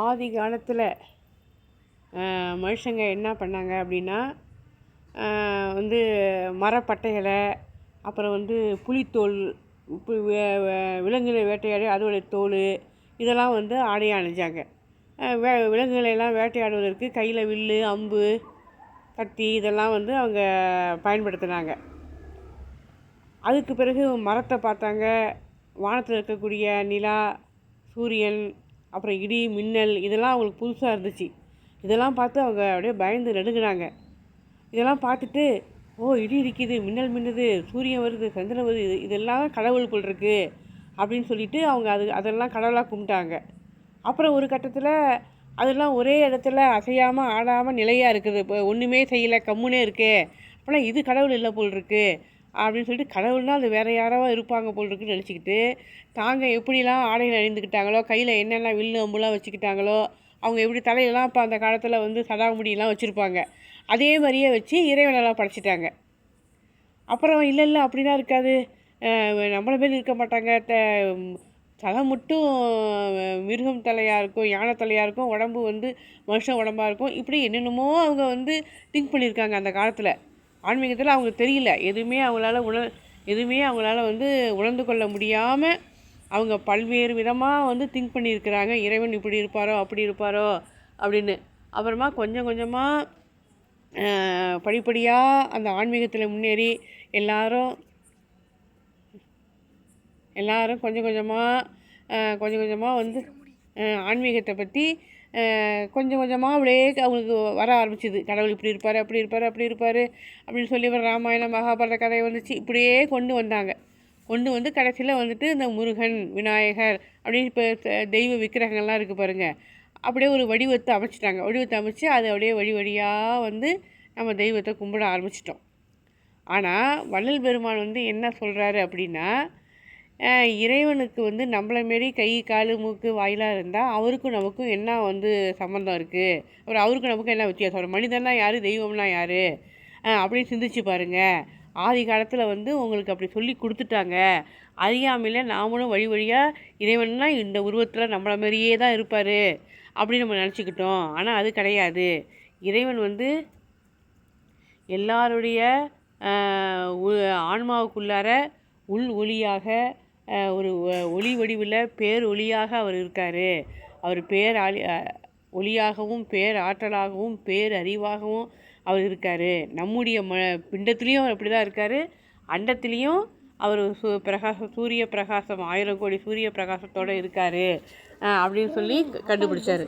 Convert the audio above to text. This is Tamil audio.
ஆதி காலத்தில் மனுஷங்க என்ன பண்ணாங்க அப்படின்னா வந்து மரப்பட்டைகளை அப்புறம் வந்து புலித்தோல் விலங்குகளை வேட்டையாடி அதோடைய தோல் இதெல்லாம் வந்து ஆடையாக அணிஞ்சாங்க. வே விலங்குகளை எல்லாம் வேட்டையாடுவதற்கு கையில் வில்லு அம்பு கத்தி இதெல்லாம் வந்து அவங்க பயன்படுத்தினாங்க. அதுக்கு பிறகு மரத்தை பார்த்தாங்க. வானத்தில் இருக்கக்கூடிய நிலா சூரியன் அப்புறம் இடி மின்னல் இதெல்லாம் அவங்களுக்கு புதுசாக இருந்துச்சு. இதெல்லாம் பார்த்து அவங்க அப்படியே பயந்து நடுங்கினாங்க. இதெல்லாம் பார்த்துட்டு ஓ இடி இடிக்குது மின்னல் மின்னுது சூரியன் வருது சந்திரன் வருது இது இதெல்லாம் கடவுள் போல் இருக்குது அப்படின்னு சொல்லிட்டு அவங்க அது அதெல்லாம் கடவுளாக கும்பிட்டாங்க. அப்புறம் ஒரு கட்டத்தில் அதெல்லாம் ஒரே இடத்துல அசையாமல் ஆடாமல் நிலையாக இருக்குது. இப்போ ஒன்றுமே செய்யலை கம்முனே இருக்கே. அப்போலாம் இது கடவுள் இல்லை போல் இருக்குது அப்படின்னு சொல்லிட்டு கடவுள்னால் அது வேறு யாராவது இருப்பாங்க போல் இருக்குன்னு நினச்சிக்கிட்டு தாங்க எப்படிலாம் ஆடைகள் அணிந்துக்கிட்டாங்களோ கையில் என்னென்ன வில்லு அம்புலாம் வச்சுக்கிட்டாங்களோ அவங்க எப்படி தலையெல்லாம் இப்போ அந்த காலத்தில் வந்து சடாமுடியெல்லாம் வச்சுருப்பாங்க அதே மாதிரியே வச்சு இறைவனெல்லாம் படைச்சிட்டாங்க. அப்புறம் இல்லை இல்லை அப்படிலாம் இருக்காது. நம்மள மாரி இருக்க மாட்டாங்க. த தலை மட்டும் மிருகம் தலையாக இருக்கும் யானை தலையாக இருக்கும் உடம்பு வந்து மனுஷன் உடம்பாக இருக்கும். இப்படி என்னென்னமோ அவங்க வந்து திங்க் பண்ணியிருக்காங்க அந்த காலத்தில். ஆன்மீகத்தில் அவங்களுக்கு தெரியல. எதுவுமே அவங்களால உணர் எதுவுமே அவங்களால வந்து உணர்ந்து கொள்ள முடியாமல் அவங்க பல்வேறு விதமாக வந்து திங்க் பண்ணியிருக்கிறாங்க. இறைவன் இப்படி இருப்பாரோ அப்படி இருப்பாரோ அப்படின்னு. அப்புறமா கொஞ்சம் கொஞ்சமாக படிப்படியாக அந்த ஆன்மீகத்தில் முன்னேறி எல்லாரும் எல்லாரும் கொஞ்சம் கொஞ்சமாக கொஞ்சம் கொஞ்சமாக வந்து ஆன்மீகத்தை பற்றி கொஞ்சம் கொஞ்சமாக அப்படியே அவங்களுக்கு வர ஆரம்பிச்சிது. கடவுள் இப்படி இருப்பார் அப்படி இருப்பார் அப்படி இருப்பார் அப்படின்னு சொல்லி ஒரு ராமாயணம் மகாபாரத கதை வந்துச்சு. இப்படியே கொண்டு வந்தாங்க. கொண்டு வந்து கடைசியில் வந்துட்டு இந்த முருகன் விநாயகர் அப்படின்னு இப்போ தெய்வ விக்கிரகங்கள்லாம் இருக்குது பாருங்கள் அப்படியே ஒரு வடிவத்தை அமைச்சிட்டாங்க. வடிவத்தை அமைச்சு அது அப்படியே வழி வழியாக வந்து நம்ம தெய்வத்தை கும்பிட ஆரம்பிச்சிட்டோம். ஆனால் வள்ளல் பெருமான் வந்து என்ன சொல்கிறாரு அப்படின்னா இறைவனுக்கு வந்து நம்மளை மாரி கை கால் மூக்கு வாயிலாக இருந்தால் அவருக்கும் நமக்கும் என்ன வந்து சம்மந்தம் இருக்குது அப்புறம் அவருக்கும் நமக்கும் என்ன வித்தியாசம்? ஒரு மனிதன்னா யார்? தெய்வம்னா யார்? அப்படின்னு சிந்திச்சு பாருங்கள் ஆதி காலத்தில் வந்து உங்களுக்கு அப்படி சொல்லி கொடுத்துட்டாங்க. அறியாமையில் நாமளும் வழி வழியாக இறைவன்னா இந்த உருவத்தில் நம்மளை மாதிரியே தான் இருப்பார் அப்படின்னு நம்ம நினச்சிக்கிட்டோம். ஆனால் அது கிடையாது. இறைவன் வந்து எல்லாருடைய ஆன்மாவுக்குள்ளார உள் ஒளியாக ஒரு ஒளி வடிவில் பேர் ஒளியாக அவர் இருக்கார். அவர் பேர் ஒளியாகவும் பேர் ஆற்றலாகவும் பேர் அறிவாகவும் அவர் இருக்கார். நம்முடைய ம பிண்டத்துலேயும் அவர் அப்படி தான் இருக்கார். அண்டத்துலேயும் அவர் சு பிரகாசம் சூரிய பிரகாசம் ஆயிரம் கோடி சூரிய பிரகாசத்தோடு இருக்கார். அப்படின்னு சொல்லி கண்டுபிடிச்சார்.